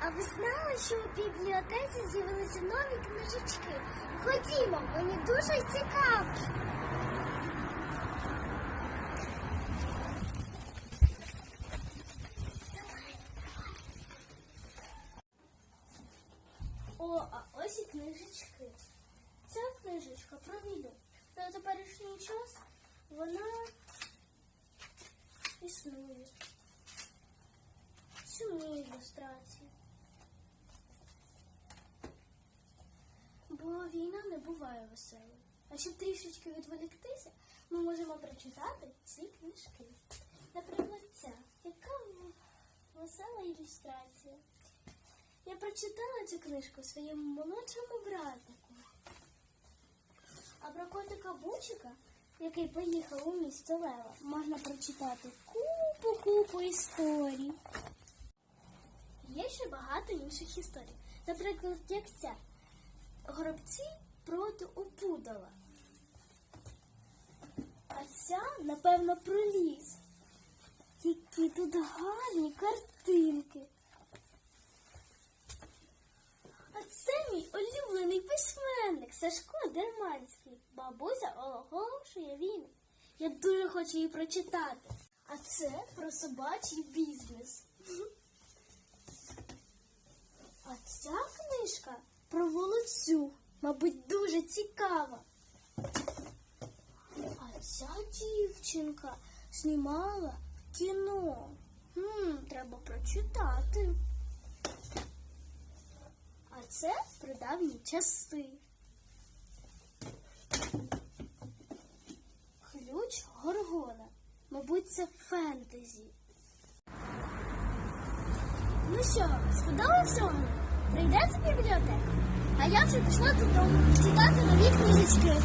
А ви знали, що у бібліотеці з'явилися нові книжечки? Ходімо, мені дуже цікаво. О, а ось і книжечки. Ця книжечка про війну. На теперішній час вона існує. Сумні ілюстрації. Буває веселою. А щоб трішечки відволіктися, ми можемо прочитати ці книжки. Наприклад, ця. Яка весела ілюстрація. Я прочитала цю книжку своєму молодшому братику. А про котика Бучика, який поїхав у місто Лева, можна прочитати купу-купу історій. Є ще багато інших історій. Наприклад, як ця горобці проти опудала. А ця, напевно, про ліс. Які тут гарні картинки. А це мій улюблений письменник Сашко Дерманський. Бабуся оголошує війну. Я дуже хочу її прочитати. А це про собачий бізнес. А ця книжка про волоцю, мабуть, дуже цікава. А ця дівчинка знімала кіно. Хм, треба прочитати. А це про давні часи. Ключ Горгона. Мабуть, це фентезі. Ну що, сподобався вам? Прийдете в бібліотеку? А я вже пішла додому читати нові книжечки.